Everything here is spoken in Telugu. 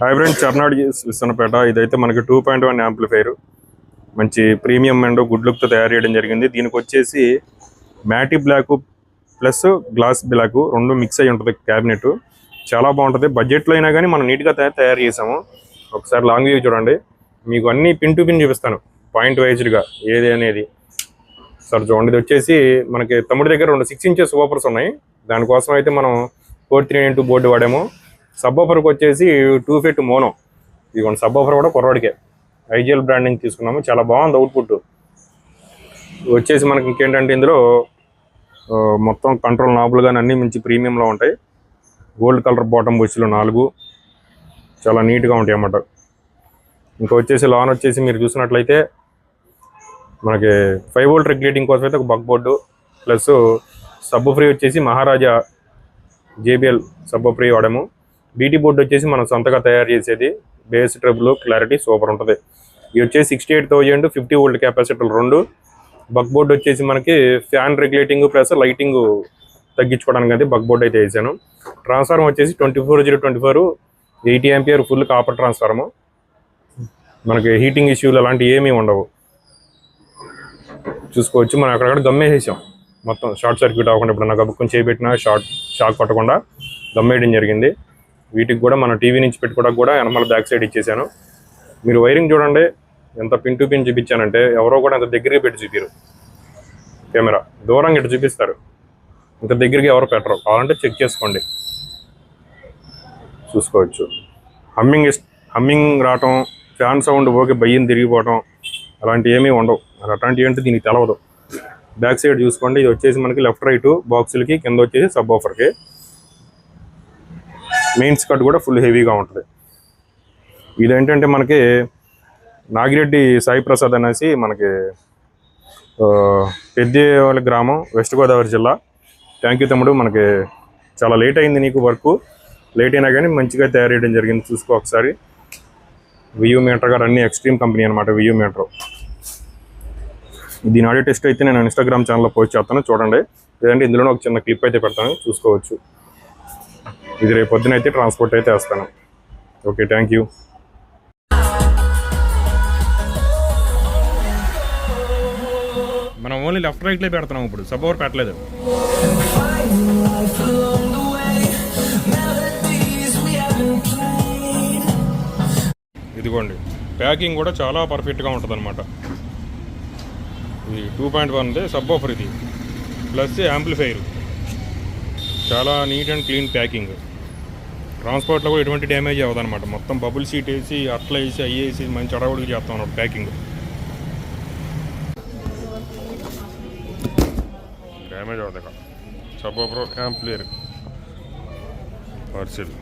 హైబ్రిడ్ చర్నాడ్ విసనపేట ఇదైతే మనకి టూ పాయింట్ వన్ యాంప్లిఫైర్ మంచి ప్రీమియం అండ్ గుడ్ లుక్తో తయారు చేయడం జరిగింది. దీనికి వచ్చేసి matte black plus glass black రెండు మిక్స్ అయి ఉంటుంది క్యాబినెట్ చాలా బాగుంటుంది. బడ్జెట్లో అయినా కానీ మనం నీట్గా తయారు తయారు చేసాము. ఒకసారి లాంగ్ వ్యూ చూడండి. మీకు అన్ని పిన్ టు పిన్ చూపిస్తాను. పాయింట్ వైజ్డ్గా ఏది అనేది. సార్ చూడండి. ఇది వచ్చేసి మనకి తమ్ముడి దగ్గర రెండు సిక్స్ ఇంచెస్ ఓపర్స్ ఉన్నాయి. దానికోసం అయితే మనం four three nine two board వాడాము. సబ్ ఆఫర్కి వచ్చేసి టూ ఫిట్ మోనో. ఇదిగోండి సబ్ ఆఫర్ కూడా కుర్రాడికే. ఐజిఎల్ బ్రాండింగ్ తీసుకున్నాము. చాలా బాగుంది అవుట్పుట్ వచ్చేసి మనకి ఇంకేంటంటే ఇందులో మొత్తం కంట్రోల్ నాబులు కానీ అన్నీ మంచి ప్రీమియంలో ఉంటాయి. గోల్డ్ కలర్ బాటమ్ బొచ్చులు నాలుగు. చాలా నీట్గా ఉంటాయి అన్నమాట. ఇంకా వచ్చేసి లాన్ వచ్చేసి మీరు చూసినట్లయితే మనకి ఫైవ్ వోల్ట్ రెగ్యులేటింగ్ కోసం అయితే ఒక buck board plus sub free వచ్చేసి మహారాజా జేబిఎల్ సబ్బు ఫ్రీ వాడాము. బీటీ బోర్డు వచ్చేసి మనం సొంతగా తయారు చేసేది. బేస్ ట్రబుల్ క్లారిటీ సూపర్ ఉంటుంది. ఇది వచ్చేసి sixty eight thousand fifty volt కెపాసిటీలు రెండు. బగ్ బోర్డు వచ్చేసి మనకి ఫ్యాన్ రెగ్యులేటింగ్ ప్లస్ లైటింగ్ తగ్గించుకోవడానికి అయితే బక్ బోర్డు అయితే వేసాను. ట్రాన్స్ఫార్మర్ వచ్చేసి twenty four zero twenty four eighty ampere full copper transformer మనకి హీటింగ్ ఇష్యూలు అలాంటివి ఏమీ ఉండవు. చూసుకోవచ్చు మనం అక్కడక్కడ గమ్మేసేసాం మొత్తం షార్ట్ సర్క్యూట్ అవ్వకుండా ఇప్పుడు నాకు కొంచెం చేయబెట్టినా షార్ట్ షాక్ పట్టకుండా గమ్మేయడం జరిగింది. వీటికి కూడా మన టీవీ నుంచి పెట్టుకోవడానికి కూడా వెనకాల బ్యాక్ సైడ్ ఇచ్చేసాను మీరు వైరింగ్ చూడండి ఎంత పిన్ టు పిన్ చూపించానంటే ఎవరో కూడా అంత దగ్గరికి పెట్టి చూపిరు కెమెరా దూరంగా ఇటు చూపిస్తారు. ఇంత దగ్గరికి ఎవరు పెట్టరు. కావాలంటే చెక్ చేసుకోండి. చూసుకోవచ్చు. హమ్మింగ్ ఇస్ హమ్మింగ్ రావటం ఫ్యాన్ సౌండ్ ఓకే బయ్యం తిరిగిపోవటం అలాంటివి ఏమీ ఉండవు. మరి అట్లాంటివి ఏంటి దీనికి తెలవదు. బ్యాక్ సైడ్ చూసుకోండి. ఇది వచ్చేసి మనకి లెఫ్ట్ రైట్ బాక్సులకి కింద వచ్చేసి సబ్ ఆఫర్కి. మెయిన్స్ కట్ కూడా ఫుల్ హెవీగా ఉంటుంది. ఇదేంటంటే మనకి నాగిరెడ్డి సాయి ప్రసాద్ అనేసి మనకి ఆ, పెద్దేవాళ్ళ గ్రామం వెస్ట్ గోదావరి జిల్లా. థ్యాంక్ యూ తమ్ముడు మనకి చాలా లేట్ అయింది నీకు వర్క్. లేట్ అయినా కానీ మంచిగా తయారు చేయడం జరిగింది చూసుకో ఒకసారి. వియూ మీటర్ గారు అన్ని ఎక్స్ట్రీమ్ కంపెనీ అనమాట వియూ మీటర్ దీని ఆడియో టెస్ట్ అయితే నేను ఇన్స్టాగ్రామ్ ఛానల్లో పోస్ట్ చేస్తాను చూడండి. లేదంటే ఇందులోనే ఒక చిన్న క్లిప్ అయితే పెడతాను చూసుకోవచ్చు. ఇది రేపు పొద్దున అయితే ట్రాన్స్పోర్ట్ అయితే వేస్తాను. ఓకే థ్యాంక్ యూ మనం ఓన్లీ లెఫ్ట్ రైట్లే పెడుతున్నాం ఇప్పుడు. సబ్ పెట్టలేదు. ఇదిగోండి. ప్యాకింగ్ కూడా చాలా పర్ఫెక్ట్గా ఉంటుంది అనమాట ఇది టూ పాయింట్ వన్ది సబ్ ఆఫర్ ఇది. ప్లస్ యాంప్లిఫైర్ చాలా నీట్ అండ్ క్లీన్ ప్యాకింగ్ ట్రాన్స్పోర్ట్లో కూడా ఎటువంటి డ్యామేజ్ అవ్వదన్నమాట. మొత్తం బబుల్ సీట్ వేసి అట్లా వేసి అయ్యి వేసి మంచి అడవుడికి చేస్తాం అన్నమాట ప్యాకింగ్ డ్యామేజ్ అవుతుంది కదా సబ్ ఆఫర్ యాంప్లియర్ పార్సిల్